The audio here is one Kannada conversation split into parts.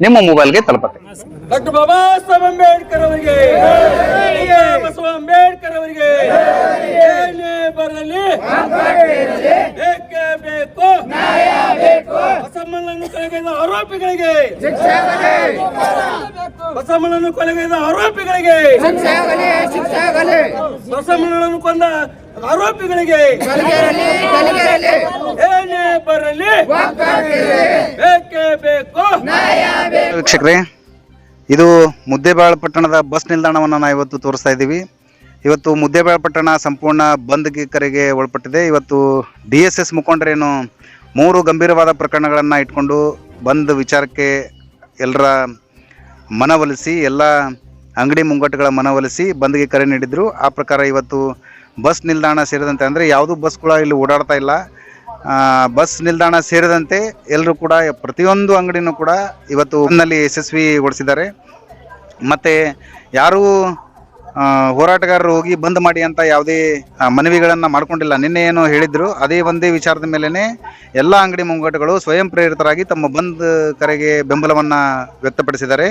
ನಿಮ್ಮ ಮೊಬೈಲ್ಗೆ ತಲುಪತ್ತೆ. ಡಾಕ್ಟರ್ ಬಾಬಾ ಸಾಹೇಬ್ ಅಂಬೇಡ್ಕರ್ ಅವರಿಗೆ ಬಸವ ಅಂಬೇಡ್ಕರ್ ಅವರಿಗೆ ಏನೇ ಬರಲಿ ಬೇಕೇ ಬೇಕು ಬಸಮ್ಮನನ್ನು ಕೊಲೆಗೈದ ಆರೋಪಿಗಳಿಗೆ ಬಸಮ್ಮನನ್ನು ಕೊಲೆಗೈದ ಆರೋಪಿಗಳಿಗೆ ಬಸಮ್ಮನನ್ನು ಕೊಂದ ಆರೋಪಿಗಳಿಗೆ ಏನೇ ಬರಲಿ ಬೇಕೇ? ಬೇಕು. ವೀಕ್ಷಕರೇ ಇದು ಮುದ್ದೇಬಾಳ ಪಟ್ಟಣದ ಬಸ್ ನಿಲ್ದಾಣವನ್ನು ನಾವು ಇವತ್ತು ತೋರಿಸ್ತಾ ಇದ್ದೀವಿ. ಇವತ್ತು ಮುದ್ದೇಬಾಳ ಪಟ್ಟಣ ಸಂಪೂರ್ಣ ಬಂದ್ಗೆ ಕರೆಗೆ ಒಳಪಟ್ಟಿದೆ. ಇವತ್ತು ಡಿ ಎಸ್ ಎಸ್ ಮುಖಂಡರೇನು ಮೂರು ಗಂಭೀರವಾದ ಪ್ರಕರಣಗಳನ್ನು ಇಟ್ಕೊಂಡು ಬಂದ್ ವಿಚಾರಕ್ಕೆ ಎಲ್ಲರ ಮನವೊಲಿಸಿ ಎಲ್ಲ ಅಂಗಡಿ ಮುಂಗಟ್ಟುಗಳ ಮನವೊಲಿಸಿ ಬಂದ್ಗೆ ಕರೆ ನೀಡಿದರು. ಆ ಪ್ರಕಾರ ಇವತ್ತು ಬಸ್ ನಿಲ್ದಾಣ ಸೇರಿದಂತೆ, ಅಂದರೆ ಯಾವುದೂ ಕೂಡ ಇಲ್ಲಿ ಓಡಾಡ್ತಾ ಇಲ್ಲ. ಬಸ್ ನಿಲ್ದಾಣ ಸೇರಿದಂತೆ ಎಲ್ಲರೂ ಕೂಡ ಪ್ರತಿಯೊಂದು ಅಂಗಡಿನೂ ಕೂಡ ಇವತ್ತು ಬಂದ್ನಲ್ಲಿ ಯಶಸ್ವಿಗೊಳಿಸಿದ್ದಾರೆ. ಮತ್ತು ಯಾರೂ ಹೋರಾಟಗಾರರು ಹೋಗಿ ಬಂದ್ ಮಾಡಿ ಅಂತ ಯಾವುದೇ ಮನವಿಗಳನ್ನು ಮಾಡಿಕೊಂಡಿಲ್ಲ. ನಿನ್ನೆ ಏನು ಹೇಳಿದ್ರು, ಅದೇ ಒಂದೇ ವಿಚಾರದ ಮೇಲೇ ಎಲ್ಲ ಅಂಗಡಿ ಮುಂಗಟ್ಟುಗಳು ಸ್ವಯಂ ಪ್ರೇರಿತರಾಗಿ ತಮ್ಮ ಬಂದ್ ಕರೆಗೆ ಬೆಂಬಲವನ್ನು ವ್ಯಕ್ತಪಡಿಸಿದ್ದಾರೆ.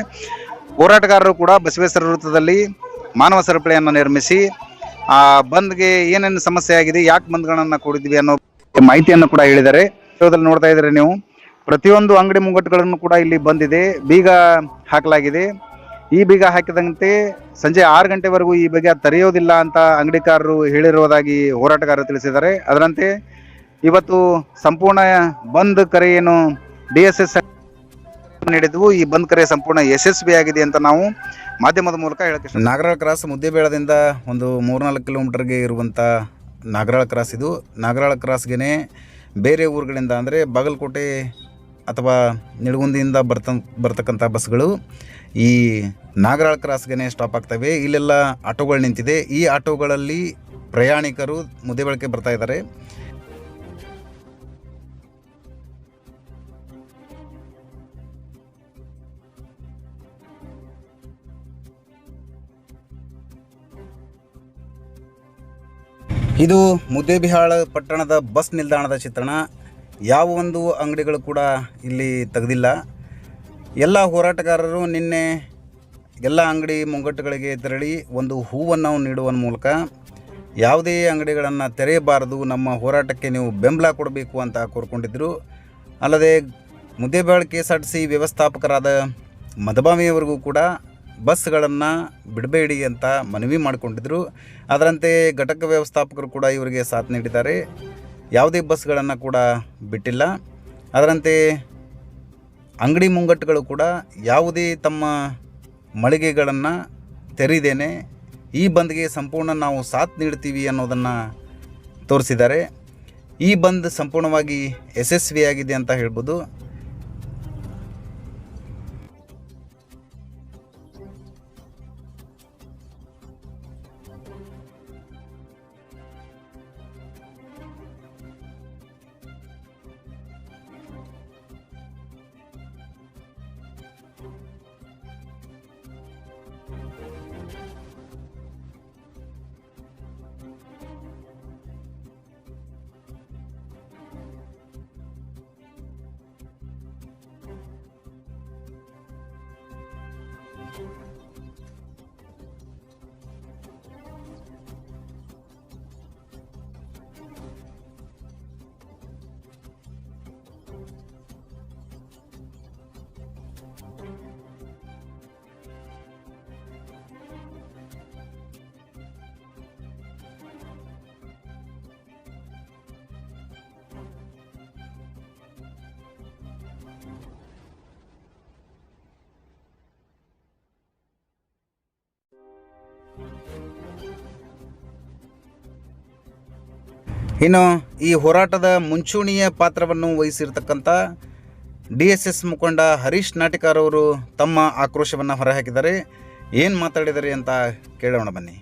ಹೋರಾಟಗಾರರು ಕೂಡ ಬಸವೇಶ್ವರ ವೃತ್ತದಲ್ಲಿ ಮಾನವ ಸರಪಳಿಯನ್ನು ನಿರ್ಮಿಸಿ ಆ ಬಂದ್ಗೆ ಏನೇನು ಸಮಸ್ಯೆ ಆಗಿದೆ, ಯಾಕೆ ಬಂದ್ಗಳನ್ನು ಕೂಡಿದ್ವಿ ಅನ್ನೋ ಮಾಹಿತಿಯನ್ನು ಕೂಡ ಹೇಳಿದ್ದಾರೆ. ಚಿತ್ರದಲ್ಲಿ ನೋಡ್ತಾ ಇದ್ರೆ ನೀವು? ಪ್ರತಿಯೊಂದು ಅಂಗಡಿ ಮುಂಗಟ್ಟುಗಳನ್ನು ಕೂಡ ಇಲ್ಲಿ ಬಂದಿದೆ. ಬೀಗ ಹಾಕಲಾಗಿದೆ. ಈ ಬೀಗ ಹಾಕಿದಂತೆ ಸಂಜೆ ಆರು ಗಂಟೆವರೆಗೂ ಈ ಬಗ್ಗೆ ತೆರೆಯೋದಿಲ್ಲ ಅಂತ ಅಂಗಡಿಕಾರರು ಹೇಳಿರುವುದಾಗಿ ಹೋರಾಟಗಾರರು ತಿಳಿಸಿದ್ದಾರೆ. ಅದರಂತೆ ಇವತ್ತು ಸಂಪೂರ್ಣ ಬಂದ್ ಕರೆ ಏನು ಡಿ ಎಸ್ ಎಸ್ ನೀಡಿದ್ವು. ಈ ಬಂದ್ ಕರೆ ಸಂಪೂರ್ಣ ಯಶಸ್ವಿಯಾಗಿದೆ ಅಂತ ನಾವು ಮಾಧ್ಯಮದ ಮೂಲಕ ಹೇಳಕ್ಕೆ ನಾಗರಾಳ ಕ್ರಾಸ್ ಮುದ್ದೇಬೇಳದಿಂದ ಒಂದು ಮೂರ್ನಾಲ್ಕು ಕಿಲೋಮೀಟರ್ಗೆ ಇರುವಂಥ ನಾಗರಾಳ ಕ್ರಾಸ್ ಇದು. ನಾಗರಾಳ ಕ್ರಾಸ್ಗೆ ಬೇರೆ ಊರುಗಳಿಂದ ಅಂದರೆ ಬಾಗಲಕೋಟೆ ಅಥವಾ ನಿಡಗುಂದಿಯಿಂದ ಬರ್ತ, ಬರ್ತಕ್ಕಂಥ ಬಸ್ಗಳು ಈ ನಾಗರಾಳ ಕ್ರಾಸ್ಗೆ ಸ್ಟಾಪ್ ಆಗ್ತವೆ. ಇಲ್ಲೆಲ್ಲ ಆಟೋಗಳು ನಿಂತಿದೆ. ಈ ಆಟೋಗಳಲ್ಲಿ ಪ್ರಯಾಣಿಕರು ಮುದ್ದೇಬೇಳಕ್ಕೆ ಬರ್ತಾ ಇದ್ದಾರೆ. ಇದು ಮುದ್ದೇಬಿಹಾಳ ಪಟ್ಟಣದ ಬಸ್ ನಿಲ್ದಾಣದ ಚಿತ್ರಣ. ಯಾವ ಒಂದು ಅಂಗಡಿಗಳು ಕೂಡ ಇಲ್ಲಿ ತೆಗೆದಿಲ್ಲ. ಎಲ್ಲ ಹೋರಾಟಗಾರರು ನಿನ್ನೆ ಎಲ್ಲ ಅಂಗಡಿ ಮುಂಗಟ್ಟುಗಳಿಗೆ ತೆರಳಿ ಒಂದು ಹೂವನ್ನು ನೀಡುವ ಮೂಲಕ ಯಾವುದೇ ಅಂಗಡಿಗಳನ್ನು ತೆರೆಯಬಾರದು, ನಮ್ಮ ಹೋರಾಟಕ್ಕೆ ನೀವು ಬೆಂಬಲ ಕೊಡಬೇಕು ಅಂತ ಕೋರ್ಕೊಂಡಿದ್ದರು ಅಲ್ಲದೆ Muddebihal K S R T C ವ್ಯವಸ್ಥಾಪಕರಾದ ಮದಬಾವಿಯವರಿಗೂ ಕೂಡ ಬಸ್ಗಳನ್ನು ಬಿಡಬೇಡಿ ಅಂತ ಮನವಿ ಮಾಡಿಕೊಂಡಿದ್ದರು ಅದರಂತೆ ಘಟಕ ವ್ಯವಸ್ಥಾಪಕರು ಕೂಡ ಇವರಿಗೆ ಸಾಥ್ ನೀಡಿದ್ದಾರೆ. ಯಾವುದೇ ಬಸ್ಗಳನ್ನು ಕೂಡ ಬಿಟ್ಟಿಲ್ಲ. ಅದರಂತೆ ಅಂಗಡಿ ಮುಂಗಟ್ಟುಗಳು ಕೂಡ ಯಾವುದೇ ತಮ್ಮ ಮಳಿಗೆಗಳನ್ನು ತೆರೆದೇನೆ ಈ ಬಂದ್ಗೆ ಸಂಪೂರ್ಣ ನಾವು ಸಾಥ್ ನೀಡ್ತೀವಿ ಅನ್ನೋದನ್ನು ತೋರಿಸಿದ್ದಾರೆ. ಈ ಬಂದ್ ಸಂಪೂರ್ಣವಾಗಿ ಯಶಸ್ವಿಯಾಗಿದೆ ಅಂತ ಹೇಳ್ಬೋದು. ಇನ್ನು ಈ ಹೋರಾಟದ ಮುಂಚೂಣಿಯ ಪಾತ್ರವನ್ನು ವಹಿಸಿರ್ತಕ್ಕಂಥ ಡಿ ಎಸ್ ಎಸ್ ಮುಖಂಡ ಹರೀಶ್ ನಾಟಿಕಾರ್ ಅವರು ತಮ್ಮ ಆಕ್ರೋಶವನ್ನು ಹೊರಹಾಕಿದ್ದಾರೆ. ಏನು ಮಾತಾಡಿದರೆ ಅಂತ ಕೇಳೋಣ ಬನ್ನಿ.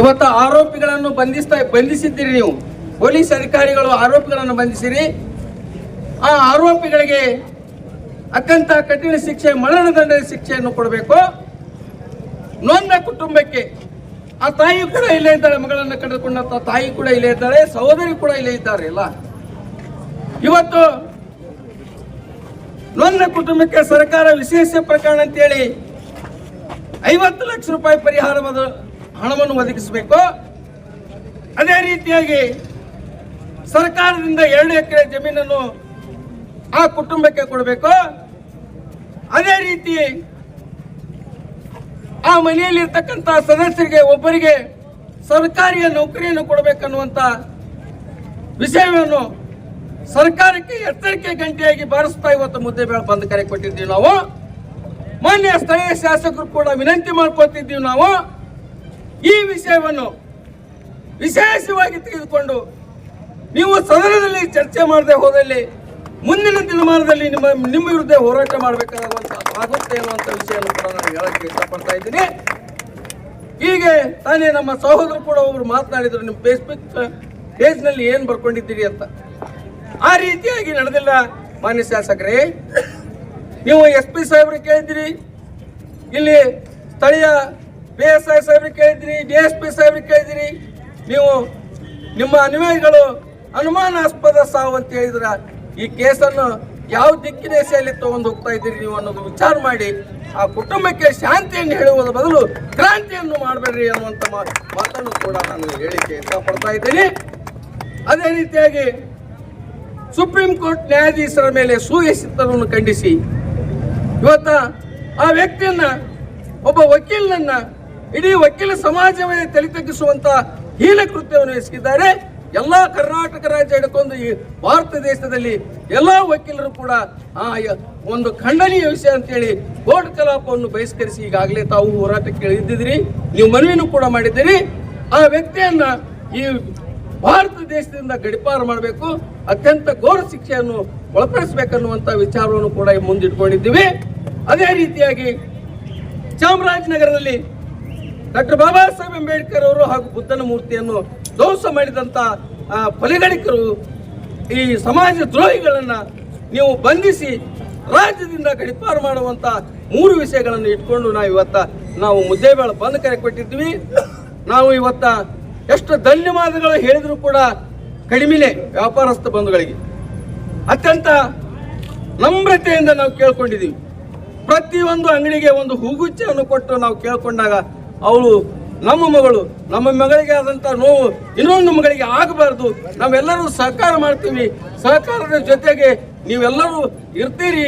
ಇವತ್ತು ಆರೋಪಿಗಳನ್ನು ಬಂಧಿಸ್ತಾ ಬಂಧಿಸಿದ್ದೀರಿ ನೀವು. ಪೊಲೀಸ್ ಅಧಿಕಾರಿಗಳು ಆರೋಪಿಗಳನ್ನು ಬಂಧಿಸಿರಿ. ಆ ಆರೋಪಿಗಳಿಗೆ ಅತ್ಯಂತ ಕಠಿಣ ಶಿಕ್ಷೆ ಮರಣದಂಡದ ಶಿಕ್ಷೆಯನ್ನು ಕೊಡಬೇಕು. ನೊಂದ ಕುಟುಂಬಕ್ಕೆ ಆ ತಾಯಿ ಕೂಡ ಇಲ್ಲೇ ಇದ್ದಾಳೆ, ಮಗಳನ್ನು ಕಳೆದುಕೊಂಡಂತ ತಾಯಿ ಕೂಡ ಇಲ್ಲೇ ಇದ್ದಾಳೆ, ಸಹೋದರಿ ಕೂಡ ಇಲ್ಲೇ ಇದ್ದಾರೆ ಇಲ್ಲ ಇವತ್ತು ನೊಂದ ಕುಟುಂಬಕ್ಕೆ ಸರ್ಕಾರ ವಿಶೇಷ ಪ್ರಕರಣ ಅಂತೇಳಿ ಐವತ್ತು ಲಕ್ಷ ರೂಪಾಯಿ ಪರಿಹಾರದ ಹಣವನ್ನು ಒದಗಿಸಬೇಕು. ಅದೇ ರೀತಿಯಾಗಿ ಸರ್ಕಾರದಿಂದ ಎರಡು ಎಕರೆ ಜಮೀನನ್ನು ಆ ಕುಟುಂಬಕ್ಕೆ ಕೊಡಬೇಕು. ಅದೇ ರೀತಿ ಆ ಮನೆಯಲ್ಲಿರ್ತಕ್ಕಂಥ ಸದಸ್ಯರಿಗೆ, ಒಬ್ಬರಿಗೆ ಸರ್ಕಾರಿಯ ನೌಕರಿಯನ್ನು ಕೊಡಬೇಕನ್ನುವಂತ ವಿಷಯವನ್ನು ಸರ್ಕಾರಕ್ಕೆ ಎಚ್ಚರಿಕೆ ಗಂಟೆಯಾಗಿ ಬಾರಿಸ್ತಾ ಇವತ್ತು ಮುದ್ದೆ ಬೇಡ ಬಂದ್ ಕರೆ ಕೊಟ್ಟಿದ್ದೀವಿ ನಾವು. ಮಾನ್ಯ ಸ್ಥಳೀಯ ಶಾಸಕರು ಕೂಡ ವಿನಂತಿ ಮಾಡ್ಕೊತಿದ್ದೀವಿ ನಾವು. ಈ ವಿಷಯವನ್ನು ವಿಶೇಷವಾಗಿ ತೆಗೆದುಕೊಂಡು ನೀವು ಸದನದಲ್ಲಿ ಚರ್ಚೆ ಮಾಡದೆ ಹೋದಲ್ಲಿ ಮುಂದಿನ ದಿನಮಾನದಲ್ಲಿ ನಿಮ್ಮ ನಿಮ್ಮ ವಿರುದ್ಧ ಹೋರಾಟ ಮಾಡಬೇಕಾದಂತ ಆಗುತ್ತೆ ಅನ್ನುವಂಥ ವಿಷಯವನ್ನು ಕೂಡ ನಾನು ಹೇಳಕ್ಕೆ ಇಷ್ಟಪಡ್ತಾ ಇದ್ದೀನಿ. ಹೀಗೆ ತಾನೇ ನಮ್ಮ ಸಹೋದರು ಕೂಡ ಒಬ್ರು ಮಾತನಾಡಿದ್ರು, ನಿಮ್ಮ ಫೇಸ್ಬುಕ್ ಪೇಜ್ನಲ್ಲಿ ಏನು ಬರ್ಕೊಂಡಿದ್ದೀರಿ ಅಂತ. ಆ ರೀತಿಯಾಗಿ ನಡೆದಿಲ್ಲ, ಮಾನ್ಯ ಶಾಸಕರೇ. ನೀವು ಎಸ್ ಪಿ ಸಾಹೇಬ್ರಿಗೆ ಕೇಳಿದ್ದೀರಿ, ಇಲ್ಲಿ ಸ್ಥಳೀಯ ಬಿ ಎಸ್ ಐ ಸಾಹೇಬ್ರಿಗೆ ಕೇಳಿದ್ದೀರಿ, ಡಿ ಎಸ್ ಪಿ ಸಾಹೇಬ್ರಿಗೆ ಕೇಳಿದ್ದೀರಿ. ನೀವು ನಿಮ್ಮ ಅನುಯಾಯಿಗಳು ಅನುಮಾನಾಸ್ಪದ ಸಾವು ಅಂತ ಹೇಳಿದ್ರ ಈ ಕೇಸನ್ನು ಯಾವ ದಿಕ್ಕಿನ ಎಸೆಯಲ್ಲಿ ತಗೊಂಡು ಹೋಗ್ತಾ ಇದ್ದೀರಿ ನೀವು ಅನ್ನೋದು ವಿಚಾರ ಮಾಡಿ ಆ ಕುಟುಂಬಕ್ಕೆ ಶಾಂತಿಯನ್ನು ಹೇಳುವುದರ ಬದಲು ಕ್ರಾಂತಿಯನ್ನು ಮಾಡಬೇಡ್ರಿ ಅನ್ನುವಂಥ ಮಾತನ್ನು ಕೂಡ ನಾನು ಹೇಳಿಕೆ ಇಷ್ಟಪಡ್ತಾ ಇದ್ದೀನಿ. ಅದೇ ರೀತಿಯಾಗಿ ಸುಪ್ರೀಂ ಕೋರ್ಟ್ ನ್ಯಾಯಾಧೀಶರ ಮೇಲೆ ಸೂಯಿಸಿದ್ದನ್ನು ಖಂಡಿಸಿ ಇವತ್ತ ಆ ವ್ಯಕ್ತಿಯನ್ನ, ಒಬ್ಬ ವಕೀಲನನ್ನ, ಇಡೀ ವಕೀಲ ಸಮಾಜವೇ ತಲೆ ತಗ್ಗಿಸುವಂತ ಹೀನ ಕೃತ್ಯವನ್ನು ಎಸಗಿದ್ದಾರೆ. ಎಲ್ಲಾ ಕರ್ನಾಟಕ ರಾಜ್ಯ ಹಿಡ್ಕೊಂಡು ಈ ಭಾರತ ದೇಶದಲ್ಲಿ ಎಲ್ಲಾ ವಕೀಲರು ಕೂಡ ಒಂದು ಖಂಡನೀಯ ವಿಷಯ ಅಂತೇಳಿ ಕೋರ್ಟ್ ಕಲಾಪವನ್ನು ಬಹಿಷ್ಕರಿಸಿ ಈಗಾಗಲೇ ತಾವು ಹೋರಾಟಕ್ಕೆ ಇಳಿದಿದ್ದೀರಿ. ನೀವು ಮನವಿನೂ ಕೂಡ ಮಾಡಿದ್ದೀರಿ. ಆ ವ್ಯಕ್ತಿಯನ್ನ ಈ ಭಾರತ ದೇಶದಿಂದ ಗಡಿಪಾರು ಮಾಡಬೇಕು. ಅತ್ಯಂತ ಘೋರ ಶಿಕ್ಷೆಯನ್ನು ಒಳಪಡಿಸಬೇಕನ್ನುವಂತಹ ವಿಚಾರವನ್ನು ಕೂಡ ಮುಂದಿಟ್ಕೊಂಡಿದ್ದೀವಿ. ಅದೇ ರೀತಿಯಾಗಿ ಚಾಮರಾಜನಗರದಲ್ಲಿ ಡಾಕ್ಟರ್ ಬಾಬಾ ಸಾಹೇಬ್ ಅಂಬೇಡ್ಕರ್ ಅವರು ಹಾಗೂ ಬುದ್ಧನ ಮೂರ್ತಿಯನ್ನು ಧ್ವಂಸ ಮಾಡಿದಂಥ ಆ, ಕೊಲೆಗಡಿಕರು ಈ ಸಮಾಜ ದ್ರೋಹಿಗಳನ್ನು ನೀವು ಬಂಧಿಸಿ ರಾಜ್ಯದಿಂದ ಗಡಿಪಾರು ಮಾಡುವಂತ ಮೂರು ವಿಷಯಗಳನ್ನು ಇಟ್ಕೊಂಡು ನಾವು ಇವತ್ತ ನಾವು ಮುದ್ದೇಬೇಳ ಬಂದ್ ಕರೆ ಕೊಟ್ಟಿದ್ವಿ ನಾವು ಇವತ್ತ ಎಷ್ಟು ಧನ್ಯವಾದಗಳು ಹೇಳಿದರೂ ಕೂಡ ಕಡಿಮೆನೆ ವ್ಯಾಪಾರಸ್ಥ ಬಂಧುಗಳಿಗೆ. ಅತ್ಯಂತ ನಮ್ರತೆಯಿಂದ ನಾವು ಕೇಳ್ಕೊಂಡಿದ್ದೀವಿ. ಪ್ರತಿಯೊಂದು ಅಂಗಡಿಗೆ ಒಂದು ಹೂಗುಚ್ಚವನ್ನು ಕೊಟ್ಟು ನಾವು ಕೇಳ್ಕೊಂಡಾಗ ಅವಳು ನಮ್ಮ ಮಗಳು, ನಮ್ಮ ಮಗಳಿಗೆ ಆದಂತ ನೋವು ಇನ್ನೊಂದು ಮಗಳಿಗೆ ಆಗಬಾರ್ದು. ನಾವೆಲ್ಲರೂ ಸಹಕಾರ ಮಾಡ್ತೀವಿ. ಸಹಕಾರದ ಜೊತೆಗೆ ನೀವೆಲ್ಲರೂ ಇರ್ತೀರಿ.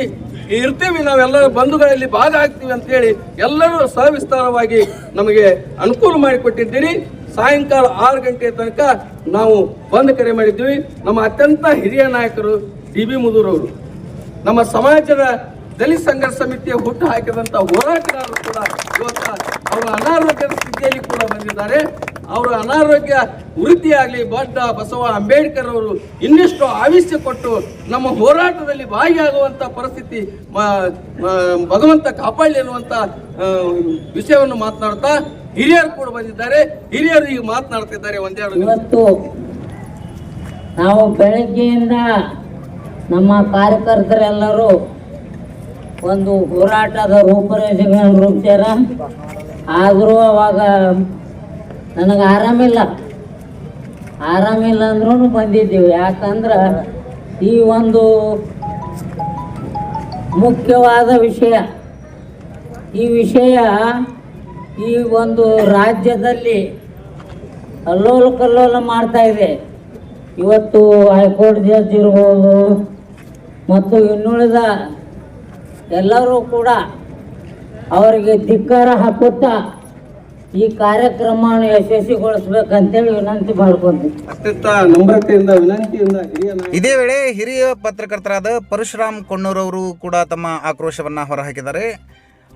ಇರ್ತೀವಿ, ನಾವೆಲ್ಲರೂ ಬಂಧುಗಳಲ್ಲಿ ಭಾಗ ಆಗ್ತೀವಿ ಅಂತೇಳಿ ಎಲ್ಲರೂ ಸವಿಸ್ತಾರವಾಗಿ ನಮಗೆ ಅನುಕೂಲ ಮಾಡಿಕೊಟ್ಟಿದ್ದೀರಿ. ಸಾಯಂಕಾಲ ಆರು ಗಂಟೆ ತನಕ ನಾವು ಬಂದ್ ಕರೆ ಮಾಡಿದ್ವಿ ನಮ್ಮ ಅತ್ಯಂತ ಹಿರಿಯ ನಾಯಕರು ಡಿ ಬಿ ಮುದೂರವರು. ನಮ್ಮ ಸಮಾಜದ ದಲಿತ ಸಂಘರ್ಷ ಸಮಿತಿಯ ಹುಟ್ಟು ಹಾಕಿದಂತ ಹೋರಾಟಗಾರರು ಕೂಡ ಇವತ್ತ ಅವರ ಅನಾರೋಗ್ಯದ ಸ್ಥಿತಿಯಲ್ಲಿ ಕೂಡ ಬಂದಿದ್ದಾರೆ. ಅವರ ಅನಾರೋಗ್ಯ ವೃದ್ಧಿಯಾಗಲಿ ಬಡ್ಡ ಬಸವ ಅಂಬೇಡ್ಕರ್ ಅವರು ಇನ್ನಿಷ್ಟು ಆವಿಷ್ಯ ಕೊಟ್ಟು ನಮ್ಮ ಹೋರಾಟದಲ್ಲಿ ಭಾಗಿಯಾಗುವಂತ ಪರಿಸ್ಥಿತಿ ಭಗವಂತ ಕಾಪಾಡಲಿ ಅನ್ನುವಂತ ವಿಷಯವನ್ನು ಮಾತನಾಡ್ತಾ ಹಿರಿಯರು ಕೂಡ ಬಂದಿದ್ದಾರೆ. ಹಿರಿಯರು ಈಗ ಮಾತನಾಡ್ತಿದ್ದಾರೆ ಒಂದೆರಡು. ಇವತ್ತು ನಾವು ಬೆಳಗ್ಗೆಯಿಂದ ನಮ್ಮ ಕಾರ್ಯಕರ್ತರೆಲ್ಲರೂ ಒಂದು ಹೋರಾಟದ ರೂಪರೇಷೆಗಳನ್ನು ರೂಪಿಸ್ಯಾರ. ಆದರೂ ಅವಾಗ ನನಗೆ ಆರಾಮಿಲ್ಲ. ಆರಾಮಿಲ್ಲ ಅಂದ್ರೂ ಬಂದಿದ್ದೀವಿ. ಯಾಕಂದ್ರೆ ಈ ಒಂದು ಮುಖ್ಯವಾದ ವಿಷಯ. ಈ ವಿಷಯ ಈ ಒಂದು ರಾಜ್ಯದಲ್ಲಿ ಅಲ್ಲೋಲ ಕಲ್ಲೋಲ ಮಾಡ್ತಾ ಇವತ್ತು ಹೈಕೋರ್ಟ್ ಜಡ್ಜ್ ಇರ್ಬೋದು, ಮತ್ತು ಇನ್ನುಳಿದ ಎಲ್ಲರೂ ಕೂಡ ಅವರಿಗೆ ಧಿಕ್ಕಾರ ಹಾಕುತ್ತಾ ಈ ಕಾರ್ಯಕ್ರಮವನ್ನು ಯಶಸ್ವಿಗೊಳಿಸಬೇಕಂತೇಳಿ ವಿನಂತಿ ನಮ್ರತೆಯಿಂದ ವಿನಂತಿಯಿಂದ ಇದೇ ವೇಳೆ ಹಿರಿಯ ಪತ್ರಕರ್ತರಾದ ಪರಶುರಾಮ್ ಕೊಣ್ಣೂರವರು ಕೂಡ ತಮ್ಮ ಆಕ್ರೋಶವನ್ನು ಹೊರಹಾಕಿದ್ದಾರೆ.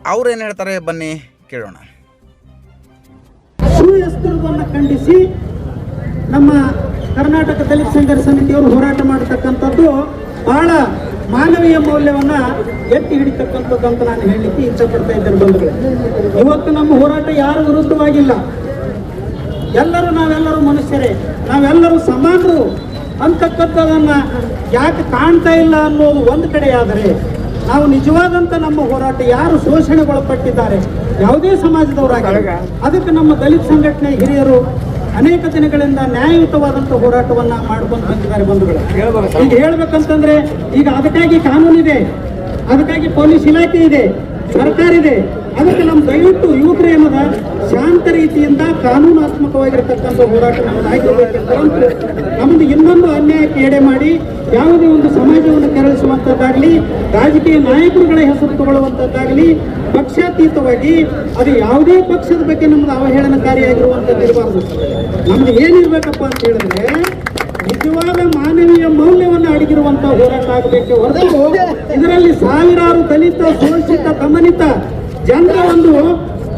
ಅವ್ರು ಏನು ಹೇಳ್ತಾರೆ? ಬನ್ನಿ ಕೇಳೋಣ. ಖಂಡಿಸಿ ನಮ್ಮ ಕರ್ನಾಟಕ ದಲಿತ ಸಂಘರ್ಷ ಸಮಿತಿಯವರು ಹೋರಾಟ ಮಾಡತಕ್ಕಂಥದ್ದು ಬಹಳ ಮಾನವೀಯ ಮೌಲ್ಯವನ್ನ ಎತ್ತಿ ಹಿಡಿತಕ್ಕಂಥದ್ದು ಅಂತ ನಾನು ಹೇಳಲಿಕ್ಕೆ ಇಚ್ಛಪಡ್ತಾ ಇದ್ದೇನೆ ಬಂಧುಗಳೇ. ಇವತ್ತು ನಮ್ಮ ಹೋರಾಟ ಯಾರು ವಿರುದ್ಧವಾಗಿಲ್ಲ. ಎಲ್ಲರೂ ನಾವೆಲ್ಲರೂ ಮನುಷ್ಯರೇ, ನಾವೆಲ್ಲರೂ ಸಮಾನರು. ಅಂತಕ್ಕಂಥದನ್ನ ಯಾಕೆ ಕಾಣ್ತಾ ಇಲ್ಲ ಅನ್ನೋದು ಒಂದು ಕಡೆಯಾದರೆ, ನಾವು ನಿಜವಾದಂಥ ನಮ್ಮ ಹೋರಾಟ ಯಾರು ಶೋಷಣೆಗೊಳಪಟ್ಟಿದ್ದಾರೆ? ಯಾವುದೇ ಸಮಾಜದವರಾಗ ಅದಕ್ಕೆ ನಮ್ಮ ದಲಿತ ಸಂಘಟನೆ ಹಿರಿಯರು ಅನೇಕ ದಿನಗಳಿಂದ ನ್ಯಾಯಯುತವಾದಂಥ ಹೋರಾಟವನ್ನ ಮಾಡ್ಕೊಂಡು ಬಂದಿದ್ದಾರೆ ಬಂಧುಗಳು. ಈಗ ಹೇಳ್ಬೇಕಂತಂದ್ರೆ ಈಗ ಅದಕ್ಕಾಗಿ ಕಾನೂನಿದೆ ಅದಕ್ಕಾಗಿ ಪೊಲೀಸ್ ಇಲಾಖೆ ಇದೆ. ಸರ್ಕಾರ ಇದೆ. ಅದಕ್ಕೆ ನಮ್ಮ ದಯವಿಟ್ಟು ಯುವಕರು ಏನದ ಶಾಂತ ರೀತಿಯಿಂದ ಕಾನೂನಾತ್ಮಕವಾಗಿರತಕ್ಕಂಥ ಹೋರಾಟ ನಮ್ದು ಇನ್ನೊಂದು ಅನ್ಯಾಯಕ್ಕೆ ಎಡೆ ಮಾಡಿ ಯಾವುದೇ ಒಂದು ಸಮಾಜವನ್ನು ಕೆರಳಿಸುವಂಥದ್ದಾಗಲಿ ರಾಜಕೀಯ ನಾಯಕರುಗಳ ಹೆಸರು ತಗೊಳ್ಳುವಂಥದ್ದಾಗಲಿ ಪಕ್ಷಾತೀತವಾಗಿ ಅದು ಯಾವುದೇ ಪಕ್ಷದ ಬಗ್ಗೆ ನಮ್ದು ಅವಹೇಳನಕಾರಿಯಾಗಿರುವಂಥದ್ದು ಇರಬಾರ್ದು. ನಮ್ದು ಏನಿರ್ಬೇಕಪ್ಪ ಅಂತ ಹೇಳಿದ್ರೆ ನಿಜವಾದ ಮಾನವೀಯ ಮೌಲ್ಯವನ್ನು ಅಡಗಿರುವಂತ ಹೋರಾಟ ಆಗಬೇಕು ಹೊರತು ಇದರಲ್ಲಿ ಸಾವಿರಾರು ದಲಿತ, ಶೋಷಿತ, ದಮನಿತ ಜನರ ಒಂದು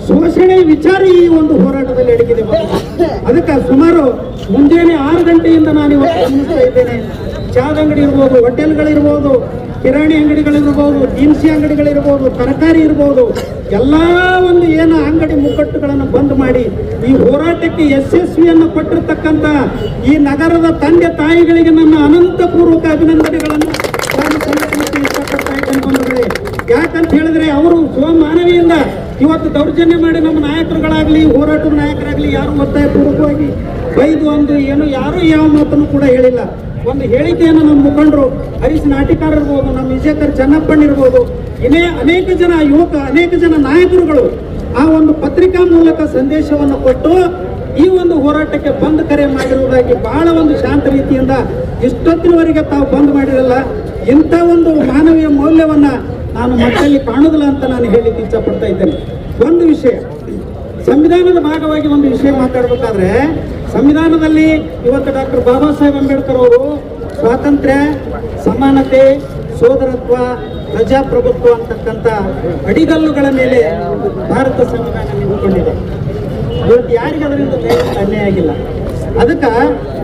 ಶೋಷಣೆ ವಿಚಾರ ಈ ಒಂದು ಹೋರಾಟದಲ್ಲಿ ಅಡಗಿದೆ. ಅದಕ್ಕೆ ಸುಮಾರು ಮುಂಜಾನೆ ಆರು ಗಂಟೆಯಿಂದ ನಾನು ಇವತ್ತು ಗಮನಿಸ್ತಾ ಇದ್ದೇನೆ. ಚಾದ ಅಂಗಡಿ ಇರ್ಬೋದು, ಹೋಟೆಲ್ಗಳಿರ್ಬೋದು ಕಿರಾಣಿ ಅಂಗಡಿಗಳಿರ್ಬೋದು ದಿನಸಿ ಅಂಗಡಿಗಳಿರ್ಬೋದು, ತರಕಾರಿ ಇರ್ಬೋದು, ಎಲ್ಲ ಒಂದು ಏನು ಅಂಗಡಿ ಮುಕ್ಕಟ್ಟುಗಳನ್ನು ಬಂದ್ ಮಾಡಿ ಈ ಹೋರಾಟಕ್ಕೆ ಯಶಸ್ವಿಯನ್ನು ಕೊಟ್ಟಿರ್ತಕ್ಕಂಥ ಈ ನಗರದ ತಂದೆ ತಾಯಿಗಳಿಗೆ ನನ್ನ ಅನಂತಪೂರ್ವಕ ಅಭಿನಂದನೆಗಳನ್ನು ಯಾಕಂತ ಹೇಳಿದ್ರೆ ಅವರು ಸ್ವಮಾನವಿಯಿಂದ ಇವತ್ತು ದೌರ್ಜನ್ಯ ಮಾಡಿ ನಮ್ಮ ನಾಯಕರುಗಳಾಗ್ಲಿ, ಹೋರಾಟದ ನಾಯಕರಾಗ್ಲಿ ಯಾರು ಒತ್ತಾಯ ಪೂರ್ವಕವಾಗಿ ಬೈದು ಒಂದು ಏನು, ಯಾರು ಯಾವ ಮಾತನ್ನು ಕೂಡ ಹೇಳಿಲ್ಲ. ಒಂದು ಹೇಳಿಕೆಯನ್ನು ನಮ್ಮ ಮುಖಂಡರು, ಹರೀಶ್ ನಾಟಿಕಾರ ಇರ್ಬೋದು ನಮ್ಮ ವಿಜಯಕರ್ ಚೆನ್ನಪ್ಪಣ್ಣ ಇರ್ಬೋದು ಇನ್ನೇ ಅನೇಕ ಜನ ಯುವಕ, ಅನೇಕ ಜನ ನಾಯಕರುಗಳು ಆ ಒಂದು ಪತ್ರಿಕಾ ಮೂಲಕ ಸಂದೇಶವನ್ನು ಕೊಟ್ಟು ಈ ಒಂದು ಹೋರಾಟಕ್ಕೆ ಬಂದ್ ಕರೆ ಮಾಡಿರುವುದಾಗಿ ಬಹಳ ಒಂದು ಶಾಂತ ರೀತಿಯಿಂದ ಇಷ್ಟೊತ್ತಿನವರೆಗೆ ತಾವು ಬಂದ್ ಮಾಡಿರಲ್ಲ, ಇಂಥ ಒಂದು ಮಾನವೀಯ ಮೌಲ್ಯವನ್ನ ನಾನು ಮಕ್ಕಳಲ್ಲಿ ಕಾಣುದಿಲ್ಲ ಅಂತ ನಾನು ಹೇಳಲಿಕ್ಕೆ ಇಷ್ಟಪಡ್ತಾ ಇದ್ದೇನೆ. ಒಂದು ವಿಷಯ, ಸಂವಿಧಾನದ ಭಾಗವಾಗಿ ಒಂದು ವಿಷಯ ಮಾತಾಡಬೇಕಾದ್ರೆ ಸಂವಿಧಾನದಲ್ಲಿ ಇವತ್ತು ಡಾಕ್ಟರ್ ಬಾಬಾ ಸಾಹೇಬ್ ಅಂಬೇಡ್ಕರ್ ಅವರು ಸ್ವಾತಂತ್ರ್ಯ, ಸಮಾನತೆ, ಸೋದರತ್ವ, ಪ್ರಜಾಪ್ರಭುತ್ವ ಅಂತಕ್ಕಂಥ ಅಡಿಗಲ್ಲುಗಳ ಮೇಲೆ ಭಾರತ ಸಂವಿಧಾನ ನಿಂತುಕೊಂಡಿದೆ ಇವತ್ತು ಯಾರಿಗೆ ಅದರಿಂದ ಅನ್ಯಾಯ ಆಗಿಲ್ಲ? ಅದಕ್ಕೆ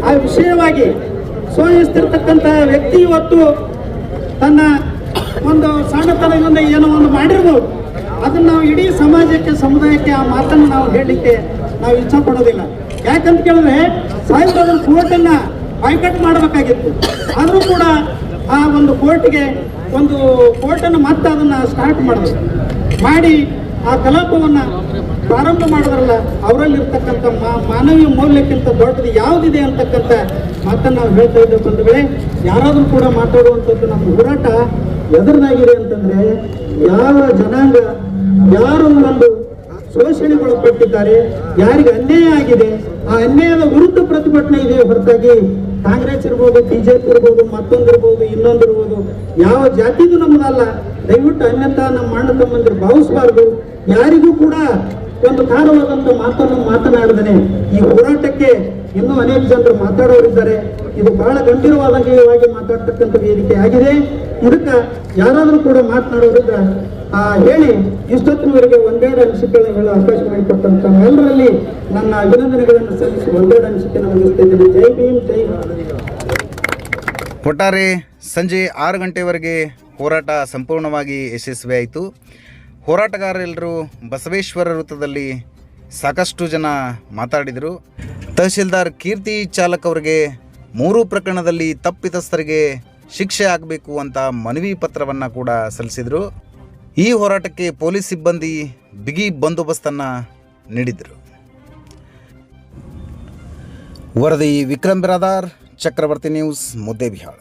ಆ ವಿಷಯವಾಗಿ ಸೋಯಿಸ್ತಿರ್ತಕ್ಕಂಥ ವ್ಯಕ್ತಿ ಇವತ್ತು ತನ್ನ ಒಂದು ಸಣ್ಣತನದಿಂದ ಏನೋ ಒಂದು ಮಾಡಿರ್ಬೋದು. ಅದನ್ನು ನಾವು ಇಡೀ ಸಮಾಜಕ್ಕೆ, ಸಮುದಾಯಕ್ಕೆ ಆ ಮಾತನ್ನು ನಾವು ಹೇಳಲಿಕ್ಕೆ ನಾವು ಇಚ್ಛೆ ಪಡೋದಿಲ್ಲ. ಯಾಕಂತ ಕೇಳಿದ್ರೆ ಅದನ್ನ ಕೋರ್ಟನ್ನ ಬಾಯ್ಕಟ್ ಮಾಡಬೇಕಾಗಿತ್ತು. ಆದರೂ ಕೂಡ ಆ ಒಂದು ಕೋರ್ಟ್ಗೆ ಒಂದು ಕೋರ್ಟನ್ನು ಮತ್ತೆ ಅದನ್ನ ಸ್ಟಾರ್ಟ್ ಮಾಡಿದ್ರು. ಮಾಡಿ ಆ ಕಲಾಪವನ್ನ ಪ್ರಾರಂಭ ಮಾಡಿದ್ರಲ್ಲ, ಅವರಲ್ಲಿರ್ತಕ್ಕಂಥ ಮಾನವೀಯ ಮೌಲ್ಯಕ್ಕಿಂತ ದೊಡ್ಡದು ಯಾವುದಿದೆ ಅಂತಕ್ಕಂಥ ಮಾತನ್ನು ನಾವು ಹೇಳ್ತಾ ಇದ್ದೇವೆ ಬಂಧುಗಳೇ. ಯಾರಾದರೂ ಕೂಡ ಮಾತಾಡುವಂಥದ್ದು ನಮ್ಮ ಹೋರಾಟ ಎದುರದಾಗಿದೆ ಅಂತಂದ್ರೆ, ಯಾವ ಜನಾಂಗ, ಯಾರು ಒಂದು ಶೋಷಣೆಗೊಳಪಟ್ಟಿದ್ದಾರೆ ಯಾರಿಗೆ ಅನ್ಯಾಯ ಆಗಿದೆ? ಆ ಅನ್ಯಾಯದ ವಿರುದ್ಧ ಪ್ರತಿಭಟನೆ ಇದೆ ಹೊರತಾಗಿ ಕಾಂಗ್ರೆಸ್ ಇರ್ಬೋದು, ಬಿಜೆಪಿ ಇರ್ಬೋದು ಮತ್ತೊಂದಿರ್ಬೋದು ಇನ್ನೊಂದಿರ್ಬೋದು ಯಾವ ಜಾತಿದು ನಮ್ಮದಲ್ಲ. ದಯವಿಟ್ಟು ಅನ್ಯತಾ ನಮ್ಮ ಅಣ್ಣ ತಮ್ಮಂದಿರು ಭಾವಿಸಬಾರ್ದು. ಯಾರಿಗೂ ಕೂಡ ಒಂದು ಕಾಲವಾದಂತ ಮಾತನ್ನು ಮಾತನಾಡದನೆ ಈ ಹೋರಾಟಕ್ಕೆ ಇನ್ನೂ ಅನೇಕ ಜನರು ಮಾತಾಡೋರಿದ್ದಾರೆ. ಇದು ಬಹಳ ಗಂಭೀರವಾದಂಗೆ ಮಾತಾಡ್ತಕ್ಕಂಥ ವೇದಿಕೆ ಆಗಿದೆ. ಇದಕ್ಕೆ ಯಾರಾದರೂ ಕೂಡ ಮಾತನಾಡೋರಿದ್ರ, ಆ, ಹೇಳಿ. ಇಷ್ಟೊತ್ತಿನವರೆಗೆ ಒಂದೆರಡು ಅನಿಸಿಕೆಗಳನ್ನು ಹೇಳೋ ಅವಕಾಶ ಮಾಡಿಕೊಟ್ಟಂತ ಎಲ್ಲರಲ್ಲಿ ನನ್ನ ಅಭಿನಂದನೆಗಳನ್ನು ಸಲ್ಲಿಸಿ ಒಂದೆರಡು ಅನಿಸಿಕೆ ಮುಗಿಸ್ತಾ ಇದ್ದೇನೆ. ಜೈ ಭೀಮ್, ಜೈ ಒಟ್ಟಾರೆ ಸಂಜೆ ಆರು ಗಂಟೆವರೆಗೆ ಹೋರಾಟ ಸಂಪೂರ್ಣವಾಗಿ ಯಶಸ್ವಿಯಾಯಿತು. ಹೋರಾಟಗಾರರೆಲ್ಲರೂ ಬಸವೇಶ್ವರ ವೃತ್ತದಲ್ಲಿ ಸಾಕಷ್ಟು ಜನ ಮಾತಾಡಿದರು. ತಹಶೀಲ್ದಾರ್ ಕೀರ್ತಿ ಚಾಲಕ್ ಅವರಿಗೆ ಮೂರು ಪ್ರಕರಣದಲ್ಲಿ ತಪ್ಪಿತಸ್ಥರಿಗೆ ಶಿಕ್ಷೆ ಆಗಬೇಕು ಅಂತ ಮನವಿ ಪತ್ರವನ್ನು ಕೂಡ ಸಲ್ಲಿಸಿದರು. ಈ ಹೋರಾಟಕ್ಕೆ ಪೊಲೀಸ್ ಸಿಬ್ಬಂದಿ ಬಿಗಿ ಬಂದೋಬಸ್ತನ್ನು ನೀಡಿದರು. ವರದಿ Vikram Biradar, Chakravarti news, Muddebihal.